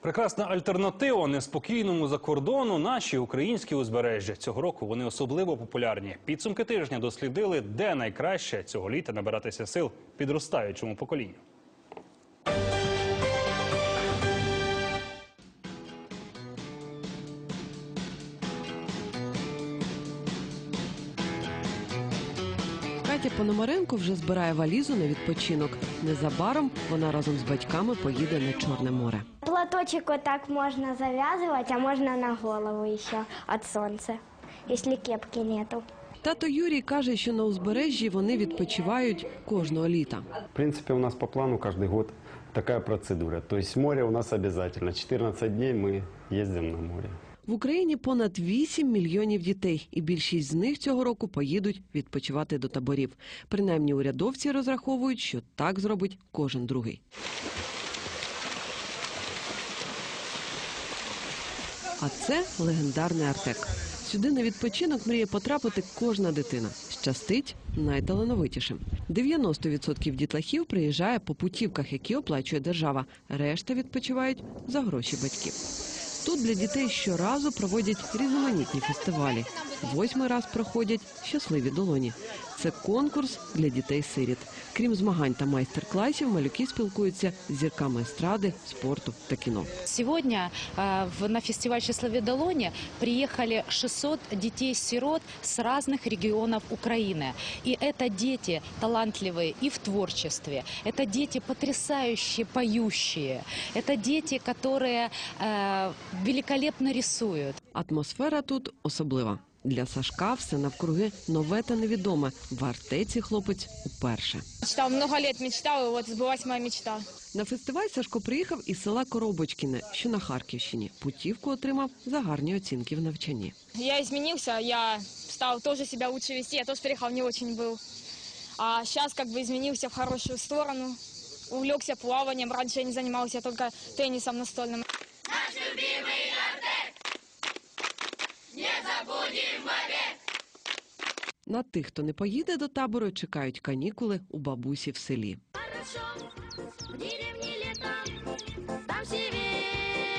Прекрасна альтернатива неспокійному закордону наші українські узбережжя. Цього року вони особливо популярні. Підсумки тижня дослідили, де найкраще цього літа набиратися сил підростаючому поколінню. Катя Пономаренко вже збирає валізу на відпочинок. Незабаром вона разом з батьками поїде на Чорне море Платочек вот так можно завязывать, а можно на голову еще от солнца, если кепки нету. Тато Юрій каже, що на узбережжі вони відпочивають кожного літа. В принципе, у нас по плану каждый год такая процедура. То есть море у нас обязательно. 14 дней мы ездим на море. В Україні понад 8 мільйонів дітей, і більшість з них цього року поїдуть відпочивати до таборів. Принаймні урядовці розраховують, що так зробить кожен другий. А це легендарний Артек. Сюди на відпочинок мріє потрапити кожна дитина. Щастить найталановитішим. 90% дітлахів приїжджає по путівках, які оплачує держава. Решта відпочивають за гроші батьків. Тут для дітей щоразу проводять різноманітні фестивалі. Восьмий раз проходять щасливі долоні. Це конкурс для дітей-сиріт. Крім змагань та майстер-класів, малюки спілкуються з зірками естради, спорту та кіно. Сегодня э, в- на фестиваль «Счастливые Долони» приехали 600 детей-сирот с разных регионов Украины. И это дети талантливые и в творчестве. Это дети потрясающие, поющие. Это дети, которые э, великолепно рисуют. Атмосфера тут особлива. Для Сашка все навкруги нове та невідоме. В артеці хлопець уперше. Мечтал, много лет мечтал, и вот сбылась моя мечта. На фестиваль Сашко приїхав із села Коробочкіне, що на Харківщині. Путівку отримав за гарні оцінки в навчанні. Я изменился, я стал тоже себя лучше вести, я тоже переехал не очень был. А сейчас как бы изменился в хорошую сторону, увлекся плаванием, раньше я не занимался, я только теннисом настольным. На тих, хто не поїде до табору, чекають канікули у бабусі в селі. В деревне лето, там все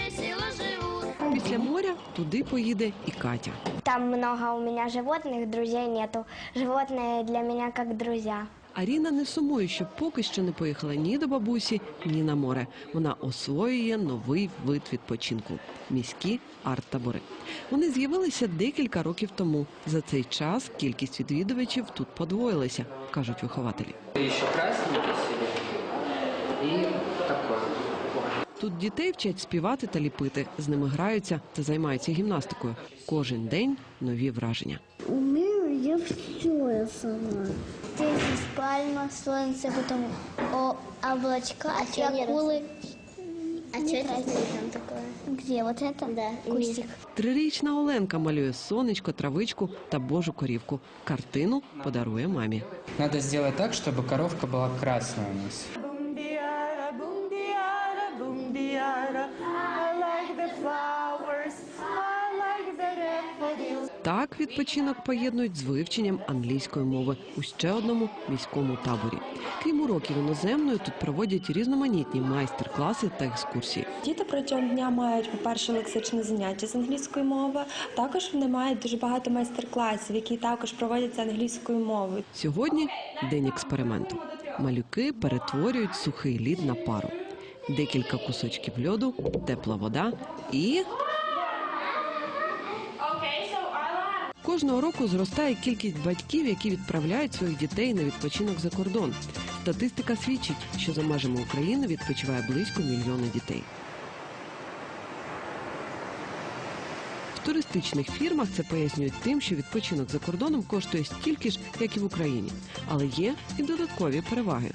весело живут. Після моря туди поїде і Катя. Там много у меня животных, друзей нету. Животные для меня как друзья. Аріна не сумує, що поки що не поїхала ні до бабусі, ні на море. Вона освоює новий вид відпочинку міські арт-табори. Вони з'явилися декілька років тому. За цей час кількість відвідувачів тут подвоїлася, кажуть вихователі. Еще красненький себе. И такой. Тут дітей вчать співати та ліпити, з ними граються та займаються гімнастикою. Кожен день нові враження. Умею я все сама. Здесь пальма, солнце, потом о, облачка, а акулы. А что это там такое? Где вот это? Да. Кустик. Трирічна Оленка малює сонечко, травичку та божу корівку. Картину подарує мамі. Надо сделать так, чтобы коровка была красная у нас. Bundiara, bundiara, bundiara. I like the flowers. Відпочинок поєднують з вивченням англійської мови у ще одному міському таборі. Крім уроків іноземної, тут проводять різноманітні майстер-класи та екскурсії. Діти протягом дня мають, по-перше, лексичне заняття з англійської мови. Також вони мають дуже багато майстер-класів, які також проводяться англійською мовою. Сьогодні день експерименту. Малюки перетворюють сухий лід на пару. Декілька кусочків льоду, тепла вода і. Кожного року зростає кількість батьків, які відправляють своїх дітей на відпочинок за кордон. Статистика свідчить, що за межами України відпочиває близько мільйона дітей. В туристичних фірмах це пояснюють тим, що відпочинок за кордоном коштує стільки ж, як і в Україні. Але є і додаткові переваги.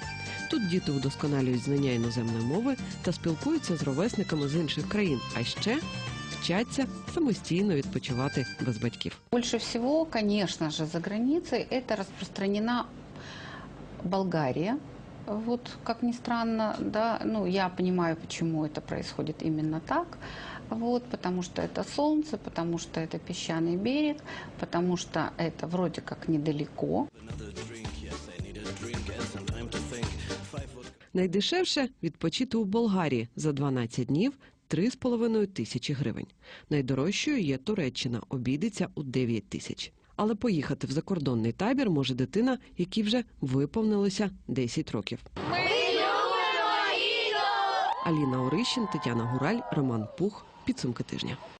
Тут діти удосконалюють знання іноземної мови та спілкуються з ровесниками з інших країн, а ще вчаться самостійно відпочивати без батьків. Больше всего, конечно же, за границей это распространена Болгария. Вот, как ни странно, да, ну, я понимаю, почему это происходит именно так. Вот, потому что это солнце, потому что это песчаный берег, потому что это вроде как недалеко. Найдешевше відпочити у Болгарії за 12 днів 3,5 тисячі гривень. Найдорожчою є Туреччина, обійдеться у 9 тисяч. Але поїхати в закордонний табір може дитина, якій вже виповнилося 10 років. Аліна Орищин, Тетяна Гураль, Роман Пух. Підсумки тижня.